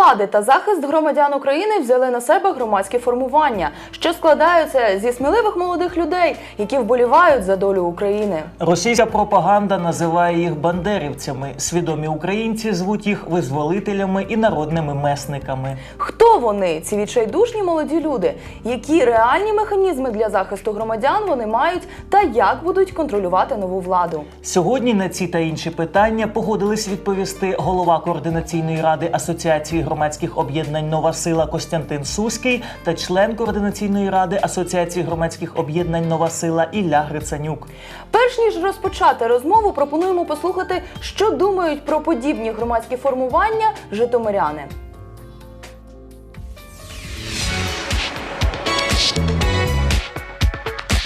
влади та захист громадян України взяли на себе громадські формування, що складаються зі сміливих молодих людей, які вболівають за долю України. Російська пропаганда називає їх бандерівцями. Свідомі українці звуть їх визволителями і народними месниками. Хто вони, ці відчайдушні молоді люди? Які реальні механізми для захисту громадян вони мають, та як будуть контролювати нову владу? Сьогодні на ці та інші питання погодились відповісти голова координаційної ради Асоціації громадських об'єднань Нова сила Костянтин Суський та член координаційної ради Асоціації громадських об'єднань Нова сила Ілля Грицанюк. Перш ніж розпочати розмову, пропонуємо послухати, що думають про подібні громадські формування житомиряни.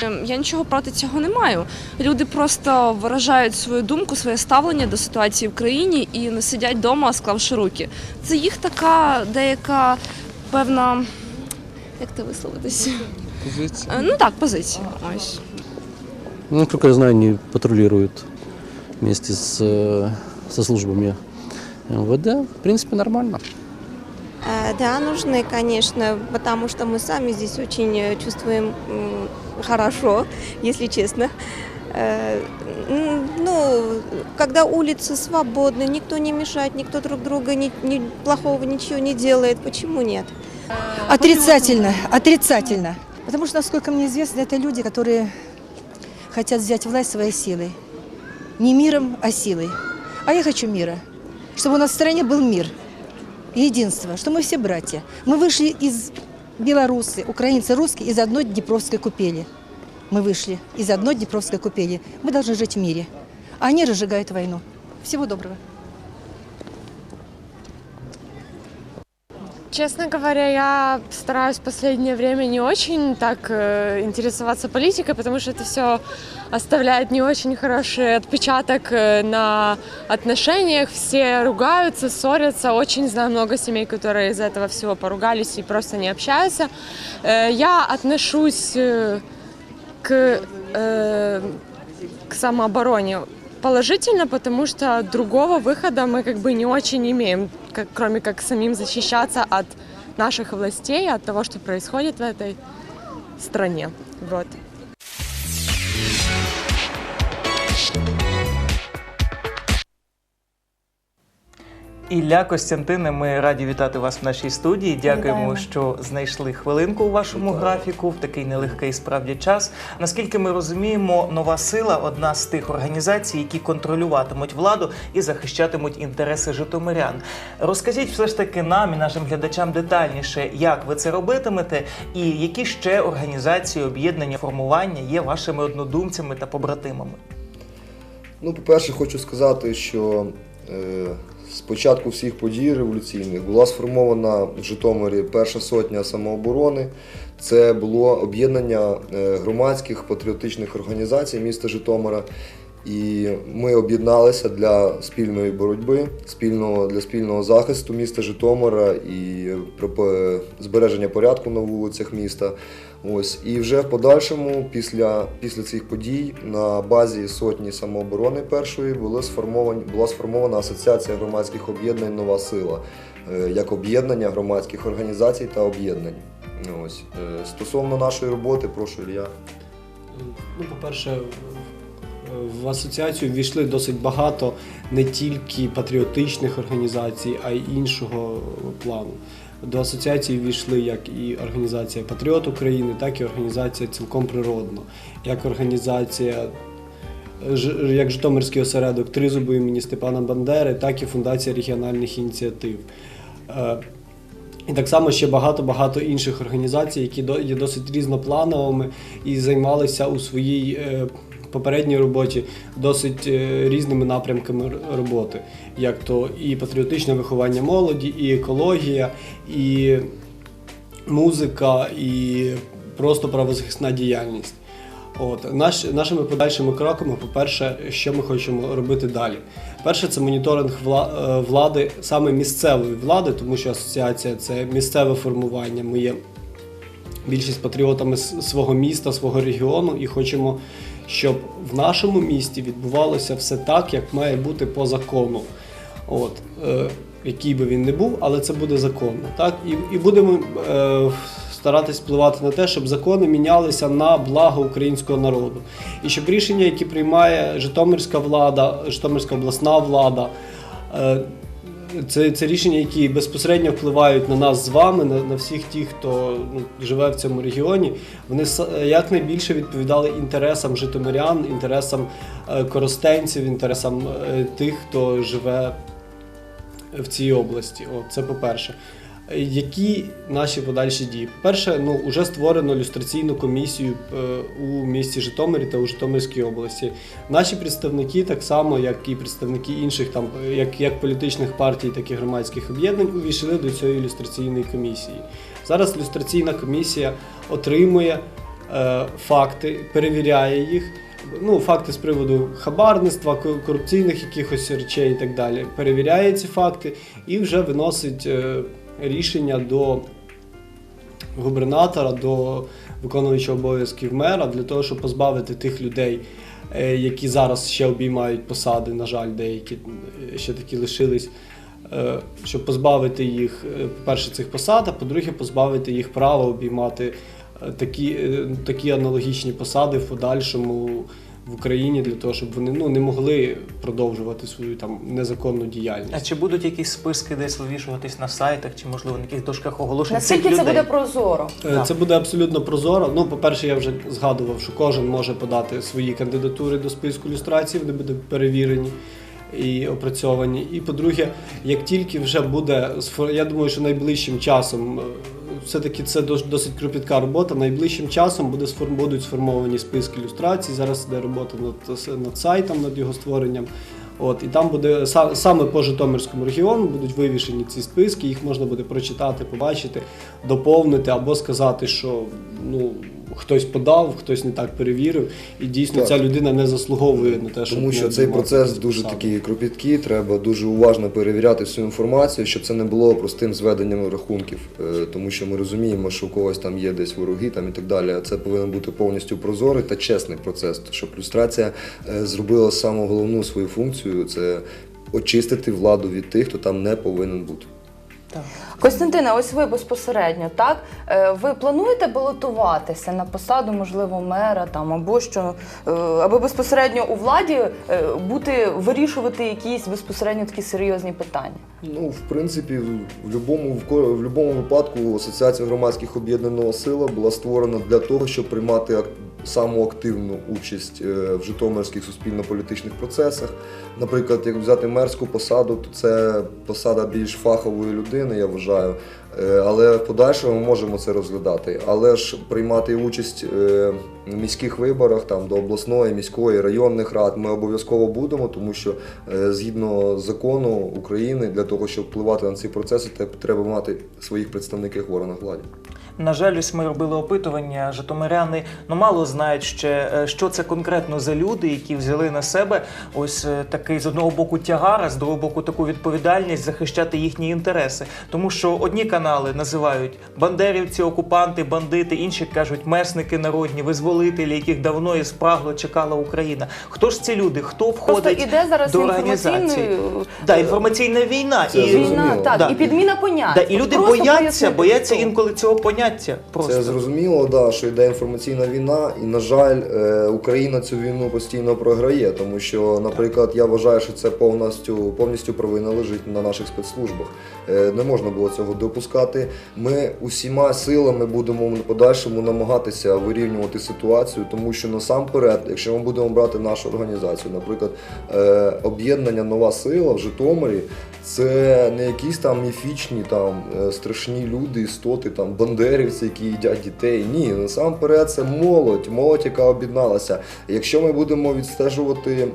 Ем, Я нічого проти цього не маю. Люди просто виражають свою думку, своє ставлення до ситуації в країні і не сидять вдома, склавши руки. Це їх така деяка певна. Як це висловитись? Позиция. Е, Ну так, позиція. Ось. Ну, насколько я знаю, они патрулируют вместе с, э, со службами МВД. В принципе, нормально. Э, Да, нужны, конечно, потому что мы сами здесь очень э, чувствуем м, хорошо, если честно. Э, м, Ну, когда улицы свободны, никто не мешает, никто друг друга ни, ни плохого ничего не делает, почему нет? Отрицательно, отрицательно. Потому что, насколько мне известно, это люди, которые хотят взять власть своей силой. Не миром, а силой. А я хочу мира. Чтобы у нас в стране был мир. Единство, что мы все братья. Мы вышли из белорусы, украинцы, русские из одной Днепровской купели. Мы вышли из одной Днепровской купели. Мы должны жить в мире. А они разжигают войну. Всего доброго. Честно говоря, я стараюсь в последнее время не очень так э, интересоваться политикой, потому что это все оставляет не очень хороший отпечаток э, на отношениях. Все ругаются, ссорятся. Очень знаю много семей, которые из-за этого всего поругались и просто не общаются. Э, я отношусь э, к, к самообороне положительно, потому что другого выхода мы как бы не очень имеем, как, кроме как самим защищаться от наших властей, от того, что происходит в этой стране. Вот. Ілля Костянтине, ми раді вітати вас в нашій студії. Дякуємо, Вітаємо. що знайшли хвилинку у вашому графіку в такий нелегкий справді час. Наскільки ми розуміємо, нова сила одна з тих організацій, які контролюватимуть владу і захищатимуть інтереси житомирян. Розкажіть все ж таки нам і нашим глядачам детальніше, як ви це робитимете, і які ще організації, об'єднання, формування є вашими однодумцями та побратимами. Ну, по-перше, хочу сказати, що е, з початку всіх подій революційних була сформована в Житомирі перша сотня самооборони. Це було об'єднання е, громадських патріотичних організацій міста Житомира. І ми об'єдналися для спільної боротьби, спільного, для спільного захисту міста Житомира і про- збереження порядку на вулицях міста. Ось і вже в подальшому, після, після цих подій, на базі сотні самооборони першої були сформовані була сформована асоціація громадських об'єднань Нова сила е, як об'єднання громадських організацій та об'єднань. Ось е, стосовно нашої роботи, прошу Ілля. Ну, по-перше, в асоціацію ввійшли досить багато не тільки патріотичних організацій, а й іншого плану. До асоціації ввійшли як і організація Патріот України, так і організація цілком природно, як організація. Як Житомирський осередок Тризубу імені Степана Бандери, так і Фундація регіональних ініціатив. Е, і так само ще багато-багато інших організацій, які є досить різноплановими і займалися у своїй е, попередній роботі досить е, різними напрямками роботи, як то і патріотичне виховання молоді, і екологія, і музика, і просто правозахисна діяльність. От наш, нашими подальшими кроками, по-перше, що ми хочемо робити далі. Перше, це моніторинг е, влади, саме місцевої влади, тому що асоціація це місцеве формування. Ми є більшість патріотами свого міста, свого регіону, і хочемо, щоб в нашому місті відбувалося все так, як має бути по закону. От, е, який би він не був, але це буде законно. Так? І, і будемо е, старатись впливати на те, щоб закони мінялися на благо українського народу. І щоб рішення, які приймає Житомирська влада, Житомирська обласна влада, е, це, це рішення, які безпосередньо впливають на нас з вами, на, на всіх тих, хто ну, живе в цьому регіоні. Вони са- якнайбільше відповідали інтересам житомирян, інтересам е, коростенців, інтересам е, тих, хто живе в цій області. О, це по-перше. Е, Які наші подальші дії? По-перше, ну вже створено люстраційну комісію е, у місті Житомирі та у Житомирській області. Наші представники, так само як і представники інших, там як, як політичних партій, так і громадських об'єднань, увійшли до цієї люстраційної комісії. Зараз люстраційна комісія отримує е, факти, перевіряє їх. Ну, факти з приводу хабарництва, корупційних якихось речей і так далі. Перевіряє ці факти і вже виносить е, рішення до губернатора, до виконуючого обов'язків мера для того, щоб позбавити тих людей, е, які зараз ще обіймають посади, на жаль, деякі е, ще такі лишились. е, Щоб позбавити їх, по-перше, цих посад, а по-друге, позбавити їх права обіймати такі, такі аналогічні посади в подальшому в Україні для того, щоб вони ну, не могли продовжувати свою там незаконну діяльність. А чи будуть якісь списки десь вивішуватись на сайтах, чи можливо на якихось дошках оголошень? Наскільки цих це людей? буде прозоро? Е, Це буде абсолютно прозоро. Ну, по-перше, я вже згадував, що кожен може подати свої кандидатури до списку люстрації, вони будуть перевірені і опрацьовані. І по-друге, як тільки вже буде я думаю, що найближчим часом. Все-таки це дос- досить кропітка робота. Найближчим часом буде будуть сформовані списки ілюстрацій. Зараз іде робота над, над сайтом, над його створенням. От, і там буде са- саме по Житомирському регіону будуть вивішені ці списки, їх можна буде прочитати, побачити, доповнити або сказати, що ну, хтось подав, хтось не так перевірив, і дійсно Так. ця людина не заслуговує на те, щоб Тому що цей процес дуже такий кропіткий, треба дуже уважно перевіряти всю інформацію, щоб це не було простим зведенням рахунків. Е, Тому що ми розуміємо, що у когось там є десь вороги там і так далі. А це повинен бути повністю прозорий та чесний процес, щоб люстрація е, зробила саму головну свою функцію це очистити владу від тих, хто там не повинен бути. Костянтине, ось ви безпосередньо, так? Е, Ви плануєте балотуватися на посаду, можливо, мера там або що, е, аби безпосередньо у владі е, бути вирішувати якісь безпосередньо такі серйозні питання? Ну, в принципі, в будь-якому в в будь-якому випадку Асоціація громадських об'єднаного сила була створена для того, щоб приймати саму активну участь е, в житомирських суспільно-політичних процесах. Наприклад, як взяти мерську посаду, то це посада більш фахової людини, я вважаю. Е, Але в подальшому ми можемо це розглядати. Але ж приймати участь е, в міських виборах там до обласної, міської, районних рад ми обов'язково будемо, тому що е, згідно закону України для того, щоб впливати на ці процеси, треба мати своїх представників в органах влади. На жаль, ось ми робили опитування. Житомиряни ну мало знають ще, е, що це конкретно за люди, які взяли на себе ось е, такий з одного боку тягар, а з другого боку таку відповідальність захищати їхні інтереси. Тому що одні канали називають бандерівці, окупанти, бандити, інші кажуть месники народні, визволителі, яких давно і спрагло чекала Україна. Хто ж ці люди? Хто Просто входить іде зараз до організації? Да, інформаційна війна Це і війна, так, Да. і підміна понять. Да, і люди Просто бояться, бояться інколи цього поняття. Просто Це зрозуміло, да, що йде інформаційна війна, і на жаль, е, Україна цю війну постійно програє, тому що, наприклад, я вважаю, що це повністю повністю провина лежить на наших спецслужбах. Е, Не можна було цього допускати. Ми усіма силами будемо в подальшому намагатися вирівнювати ситуацію, тому що насамперед, якщо ми будемо брати нашу організацію, наприклад, е, об'єднання Нова сила в Житомирі. Це не якісь там міфічні там е, страшні люди, істоти, там бандерівці, які їдять дітей. Ні, насамперед це молодь, молодь, яка об'єдналася. Якщо ми будемо відстежувати.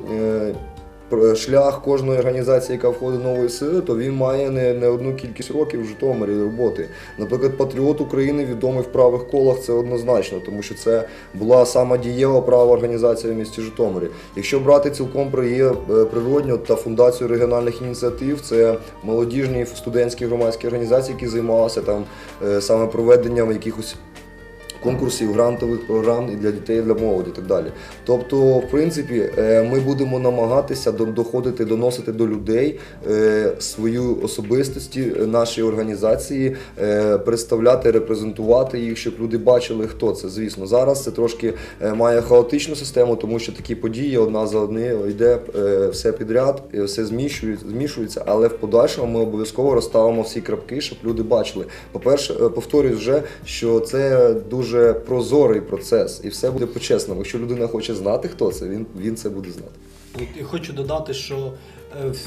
Шлях кожної організації, яка входить до нової сили, то він має не, не одну кількість років в Житомирі роботи. Наприклад, Патріот України відомий в правих колах це однозначно, тому що це була сама дієва права організація в місті Житомирі. Якщо брати цілком е, природньо та фундацію регіональних ініціатив, це молодіжні студентські громадські організації, які займалися там е, саме проведенням якихось конкурсів, грантових програм і для дітей, і для молоді, і так далі. Тобто, в принципі, е, ми будемо намагатися до- доходити, доносити до людей е, свою особистості е, нашої організації, представляти, репрезентувати їх, щоб люди бачили, хто це. Звісно, зараз це трошки має хаотичну систему, тому що такі події одна за однією йде все підряд, все змішується, але в подальшому ми обов'язково розставимо всі крапки, щоб люди бачили. По-перше, е, повторюсь вже, що це дуже прозорий процес, і все буде по-чесному. Якщо людина хоче знати, хто це, він, він це буде знати. І хочу додати, що е, в,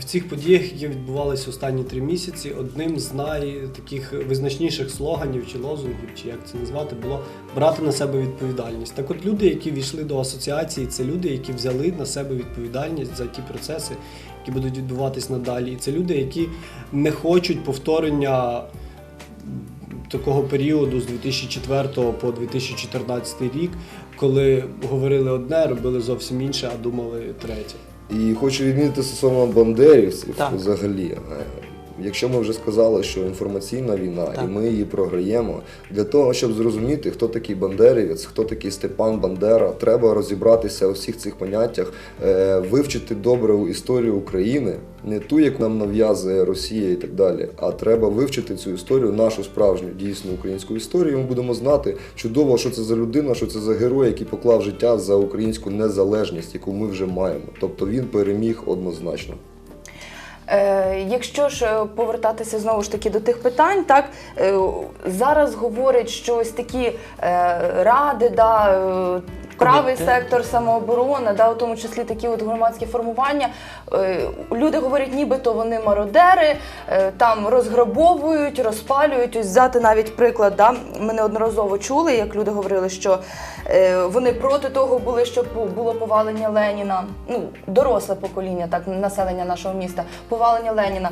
в цих подіях, які відбувалися останні три місяці, одним з найтаких визначніших слоганів чи лозунгів, чи як це назвати, було брати на себе відповідальність. Так от люди, які війшли до асоціації, це люди, які взяли на себе відповідальність за ті процеси, які будуть відбуватись надалі. І це люди, які не хочуть повторення такого періоду з 2004 по 2014 рік, коли говорили одне, робили зовсім інше, а думали третє. І хочу відмітити стосовно бандерівців Так. взагалі. е, Якщо ми вже сказали, що інформаційна війна, Так. і ми її програємо, для того, щоб зрозуміти, хто такий бандерівець, хто такий Степан Бандера, треба розібратися у всіх цих поняттях, е, вивчити добре історію України, не ту, яку нам нав'язує Росія і так далі, а треба вивчити цю історію, нашу справжню дійсну українську історію. і Ми будемо знати чудово, що це за людина, що це за герой, який поклав життя за українську незалежність, яку ми вже маємо. Тобто він переміг однозначно. Е, якщо ж е, повертатися знову ж таки до тих питань, так е, зараз говорять, що ось такі ради, да, правий сектор самооборони, да, у тому числі такі от громадські формування. Е, люди говорять, нібито вони мародери, е, там розграбовують, розпалюють. Ось взяти навіть приклад, да, ми неодноразово чули, як люди говорили, що е, вони проти того були, щоб було повалення Леніна. Ну, доросле покоління, так, населення нашого міста, повалення Леніна.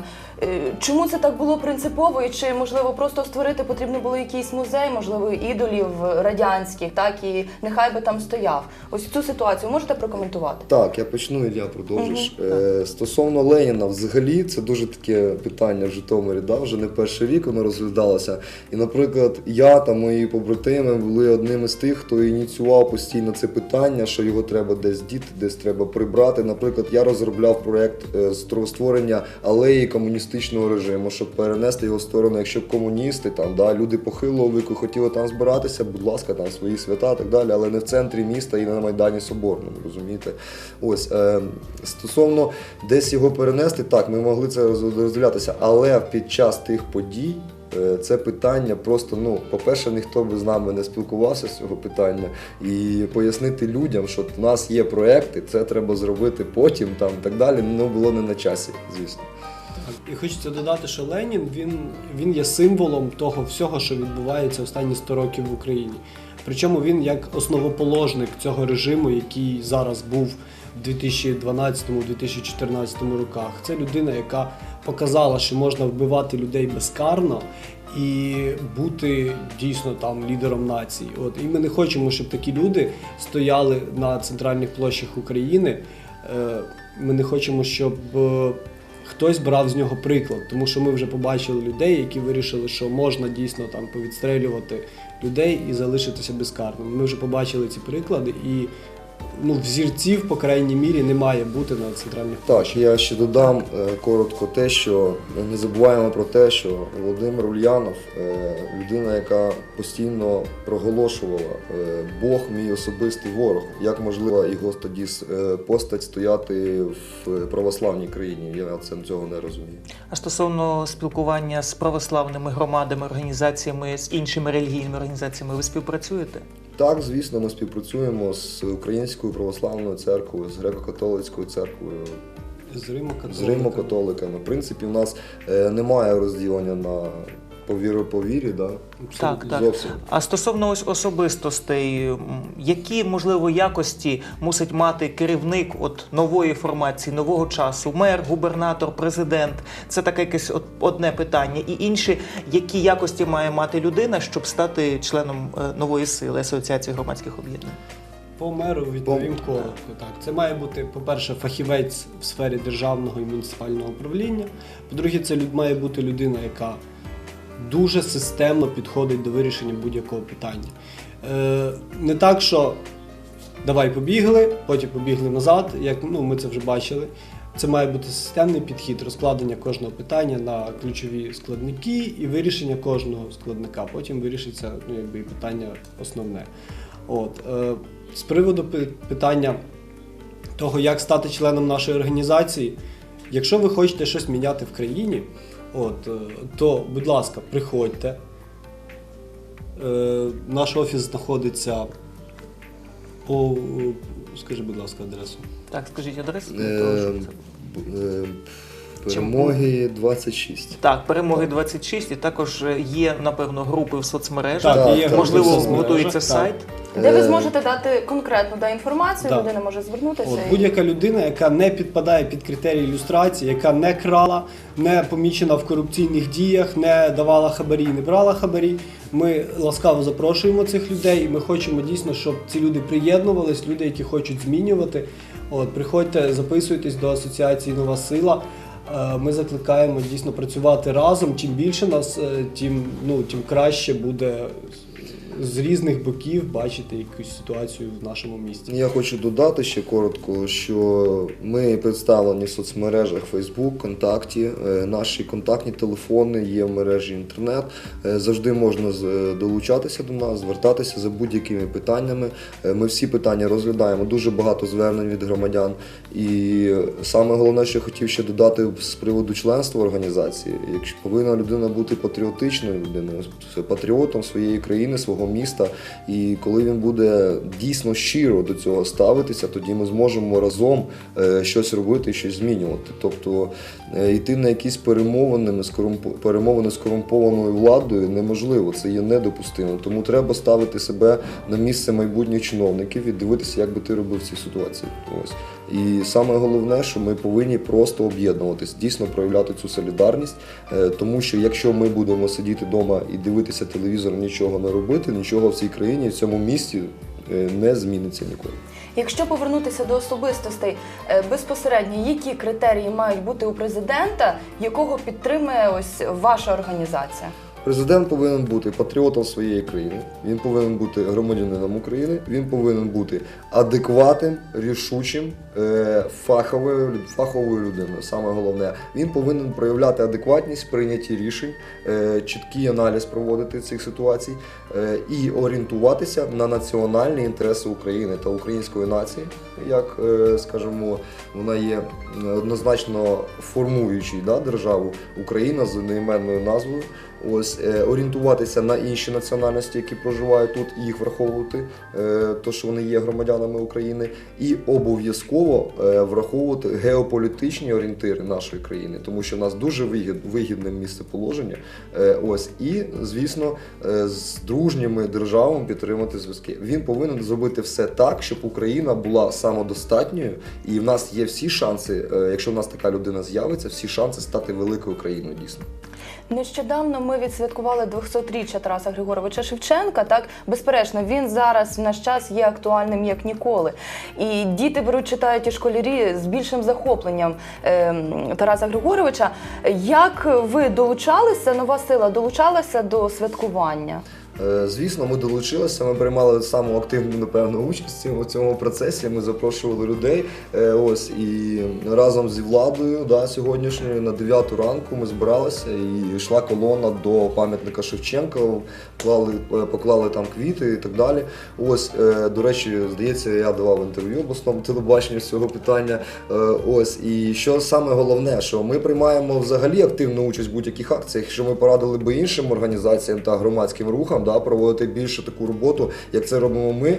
Чому це так було принципово? І чи можливо просто створити потрібно було якийсь музей, можливо, ідолів радянських, так і нехай би там стояв. Ось цю ситуацію можете прокоментувати? Так, я почну, Ілля, продовжиш. Е, стосовно Леніна, взагалі, це дуже таке питання в Житомирі, да? вже не перший рік воно розглядалося. І, наприклад, я та мої побратими були одними з тих, хто ініціював постійно це питання, що його треба десь діти, десь треба прибрати. Наприклад, я розробляв проєкт е, створення алеї комуністичного режиму, щоб перенести його в сторону, якщо комуністи, там, да, люди похилого віку хотіли там збиратися, будь ласка, там свої свята і так далі, але не в центрі міста і на Майдані Соборному, розумієте? Ось е, стосовно десь його перенести, так, ми могли це роз- розділятися, але під час тих подій. е, Це питання просто, ну, по-перше, ніхто би з нами не спілкувався з цього питання. І пояснити людям, що в нас є проекти, це треба зробити потім, там і так далі, ну було не на часі, звісно. І хочеться додати, що Ленін він, він є символом того всього, що відбувається останні 100 років в Україні. Причому він як основоположник цього режиму, який зараз був в 2012-2014 роках. Це людина, яка показала, що можна вбивати людей безкарно і бути дійсно там лідером нації. От і ми не хочемо, щоб такі люди стояли на центральних площах України. Е, Ми не хочемо, щоб е, хтось брав з нього приклад, тому що ми вже побачили людей, які вирішили, що можна дійсно там повідстрелювати людей і залишитися безкарним. Ми вже побачили ці приклади, і ну, взірців, по крайній мірі, не має бути на центральних Так, я ще додам е, коротко те, що не забуваємо про те, що Володимир Ульянов е, людина, яка постійно проголошувала е, Бог мій особистий ворог. Як можливо його тоді е, постать стояти в православній країні? Я це цього не розумію. А стосовно спілкування з православними громадами, організаціями, з іншими релігійними організаціями, ви співпрацюєте? Так, звісно, ми співпрацюємо з Українською православною церквою, з греко-католицькою церквою, з Риму з Римо-католиками. В принципі, у нас е, немає розділення на по віру по вірі, да? Так, так. зовсім. А стосовно ось особистостей, м, які можливо якості мусить мати керівник от нової формації, нового часу, мер, губернатор, президент? Це таке якесь от одне питання. І інші, які якості має мати людина, щоб стати членом е, нової сили Асоціації громадських об'єднань? По меру відповім коротко. Так, це має бути, по-перше, фахівець в сфері державного і муніципального управління. По-друге, це люд- має бути людина, яка дуже системно підходить до вирішення будь-якого питання. Е, не так, що давай побігли, потім побігли назад, як ну, ми це вже бачили. Це має бути системний підхід, розкладення кожного питання на ключові складники і вирішення кожного складника. Потім вирішиться ну, якби, питання основне. От, е, з приводу питання того, як стати членом нашої організації, якщо ви хочете щось міняти в країні, от, е, то, будь ласка, приходьте. Е, наш офіс знаходиться по. е, Скажи, будь ласка, адресу. Так, скажіть адресу. Е, е, Перемоги 26. Так, перемоги 26, і також е, є, напевно, групи в соцмережах. Так, Так, є так, групи Можливо, в соцмережах, готується так. сайт. Де ви Е, зможете дати конкретну да, інформацію, Да. людина може звернутися. От, і- будь-яка людина, яка не підпадає під критерії ілюстрації, яка не крала, не помічена в корупційних діях, не давала хабарі, не брала хабарі. Ми ласкаво запрошуємо цих людей, і ми хочемо дійсно, щоб ці люди приєднувались, люди, які хочуть змінювати. От, приходьте, записуйтесь до асоціації Нова Сила. Е, Ми закликаємо дійсно працювати разом. Чим більше нас, е, тим, ну, тим краще буде з різних боків бачити якусь ситуацію в нашому місті. Я хочу додати ще коротко, що ми представлені в соцмережах Facebook, Контакті. Е, Наші контактні телефони є в мережі інтернет. Е, Завжди можна е, долучатися до нас, звертатися за будь-якими питаннями. Ми всі питання розглядаємо. Дуже багато звернень від громадян. І саме головне, що я хотів ще додати з приводу членства організації. Якщо повинна людина бути патріотичною людиною, патріотом своєї країни, свого міста. І коли він буде дійсно щиро до цього ставитися, тоді ми зможемо разом е, щось робити щось змінювати. Тобто е, йти на якісь перемовини перемовини з корумпованою владою неможливо, це є недопустимо. Тому треба ставити себе на місце майбутніх чиновників і дивитися, як би ти робив в цій ситуації. Ось. І саме головне, що ми повинні просто об'єднуватись, дійсно проявляти цю солідарність, е, тому що якщо ми будемо сидіти вдома і дивитися телевізор, нічого не робити, нічого в цій країні, в цьому місті е, не зміниться ніколи. Якщо повернутися до особистостей е, безпосередньо, які критерії мають бути у президента, якого підтримує ось ваша організація? Президент повинен бути патріотом своєї країни, він повинен бути громадянином України, він повинен бути адекватним, рішучим, е, фаховою, фаховою людиною. Саме головне, він повинен проявляти адекватність в прийнятті рішень, е, чіткий аналіз проводити цих ситуацій е, і орієнтуватися на національні інтереси України та української нації, як скажімо, вона є однозначно формуючою да, державу Україна з одноіменною назвою. Ось е, орієнтуватися на інші національності, які проживають тут, і їх враховувати, е, то що вони є громадянами України, і обов'язково е, враховувати геополітичні орієнтири нашої країни, тому що в нас дуже вигід, вигідне місцеположення. Ось і звісно, з дружніми державами підтримати зв'язки. Він повинен зробити все так, щоб Україна була самодостатньою, і в нас є всі шанси, якщо в нас така людина з'явиться, всі шанси стати великою країною дійсно. Нещодавно ми відсвяткували 200-річчя Тараса Григоровича Шевченка. Так, безперечно, він зараз в наш час є актуальним як ніколи. І діти беруть, читають і школярі з більшим захопленням е, Тараса Григоровича. Як ви долучалися, нова сила долучалася до святкування? Е, Звісно, ми долучилися. Ми приймали саму активну напевно участь у цьому процесі. Ми запрошували людей. Е, Ось і разом зі владою да, сьогоднішньою на 9 ранку ми збиралися і йшла колона до пам'ятника Шевченка. Поклали, е, поклали там квіти і так далі. Ось, до речі, здається, я давав інтерв'ю обласному телебаченню з цього питання. Ось і що саме головне, що ми приймаємо взагалі активну участь в будь-яких акціях, що ми порадили би іншим організаціям та громадським рухам да, проводити більше таку роботу, як це робимо ми.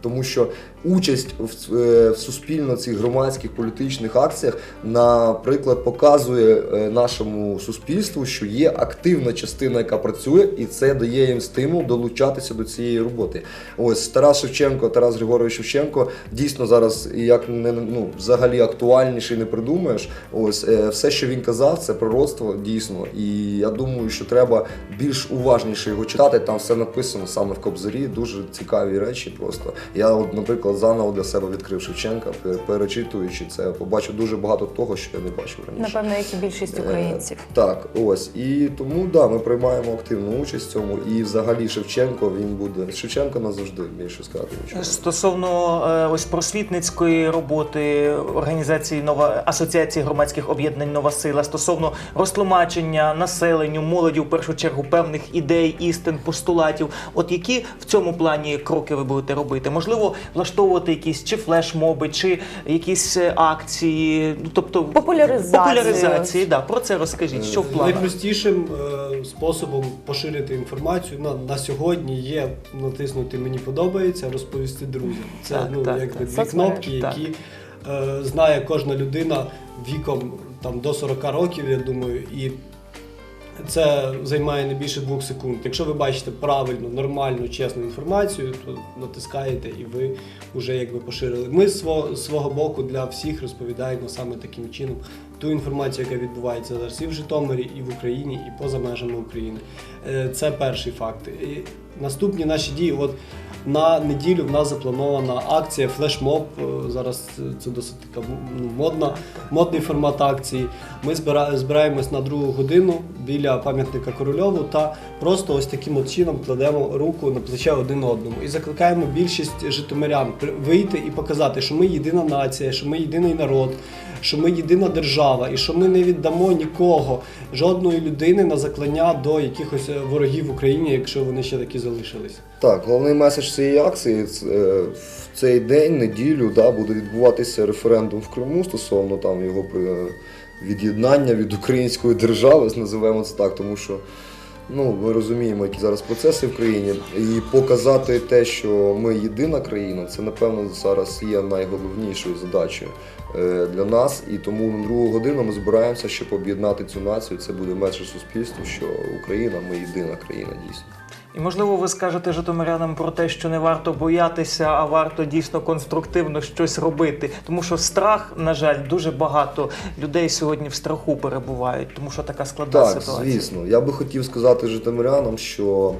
Тому що участь в, е, в суспільно цих громадських політичних акціях, наприклад, показує е, нашому суспільству, що є активна частина, яка працює, і це дає їм стимул долучатися до цієї роботи. Ось Тарас Шевченко, Тарас Григорович Шевченко дійсно зараз як не ну взагалі актуальніше не придумаєш. Ось е, все, що він казав, це пророцтво дійсно. І я думаю, що треба більш уважніше його читати. Там все написано саме в Кобзарі. Дуже цікаві речі. Просто Я, от, наприклад, заново для себе відкрив Шевченка, перечитуючи це, побачив дуже багато того, що я не бачив раніше. Напевно, як і більшість Е, українців. Так, ось. І тому да, ми приймаємо активну участь в цьому. І взагалі Шевченко він буде. Шевченко назавжди більше сказати нічого. Стосовно е, ось просвітницької роботи організації нова асоціації громадських об'єднань Нова сила стосовно розтлумачення населенню, молоді в першу чергу певних ідей, істин, постулатів. От які в цьому плані кроки ви будете робити? Можливо, влаштовувати якісь чи флешмоби, чи якісь е, акції, ну тобто Популяризацію. популяризації. Да, про це розкажіть, що в планах? Найпростішим е, способом поширити інформацію на, на сьогодні є натиснути Мені подобається, розповісти друзям. Це Так, ну, так, якби так. дві Соцмережі. кнопки, Так. які е, знає кожна людина віком там, до 40 років, я думаю, і це займає не більше двох секунд. Якщо ви бачите правильну, нормальну, чесну інформацію, то натискаєте і ви вже якби поширили. Ми з свого, свого боку для всіх розповідаємо саме таким чином ту інформацію, яка відбувається зараз і в Житомирі, і в Україні, і поза межами України. Е, Це перший факт. І наступні наші дії. От на неділю в нас запланована акція флешмоб. Е, Зараз це- це досить така ну, модна, модний формат акції. Ми збира- збираємось на другу годину біля пам'ятника Корольову та просто ось таким от чином кладемо руку на плече один одному і закликаємо більшість житомирян вийти і показати, що ми єдина нація, що ми єдиний народ, що ми єдина держава, і що ми не віддамо нікого, жодної людини на заклання до якихось е, ворогів в Україні, якщо вони ще такі залишились. Так, головний меседж цієї акції е, в цей день, неділю, да, буде відбуватися референдум в Криму стосовно там його від'єднання від української держави, називаємо це так, тому що ну, ми розуміємо, які зараз процеси в країні. І показати те, що ми єдина країна, це напевно зараз є найголовнішою задачею е, для нас. І тому на другу годину ми збираємося, щоб об'єднати цю націю. Це буде меседж суспільству, що Україна ми єдина країна дійсно. І можливо, ви скажете житомирянам про те, що не варто боятися, а варто дійсно конструктивно щось робити. Тому що страх, на жаль, дуже багато людей сьогодні в страху перебувають, тому що така складна Так, ситуація. звісно. Я би хотів сказати житомирянам, що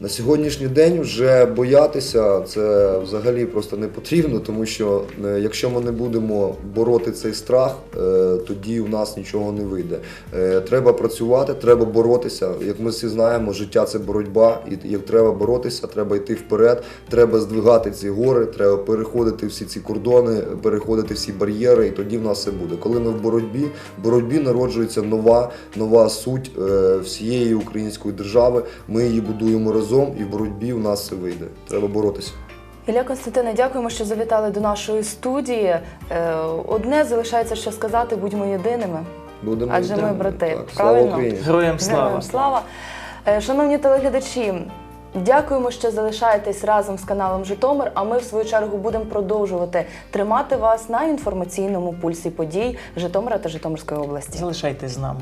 на сьогоднішній день вже боятися це взагалі просто не потрібно, тому що е, якщо ми не будемо бороти цей страх, е, тоді у нас нічого не вийде. Е, Треба працювати, треба боротися. Як ми всі знаємо, життя це боротьба, і як треба боротися, треба йти вперед, треба здвигати ці гори, треба переходити всі ці кордони, переходити всі бар'єри, і тоді в нас все буде. Коли ми в боротьбі, в боротьбі народжується нова, нова суть всієї української держави. Ми її будуємо разом, і в боротьбі в нас все вийде. Треба боротися. Ілля Константине, дякуємо, що завітали до нашої студії. Е, Одне залишається ще сказати: будьмо єдиними. Будемо Адже ми брати, Так, слава правильно? Україні! Героям слава! Героям слава! Е, Шановні телеглядачі, дякуємо, що залишаєтесь разом з каналом Житомир. А ми, в свою чергу, будемо продовжувати тримати вас на інформаційному пульсі подій Житомира та Житомирської області. Залишайтесь з нами.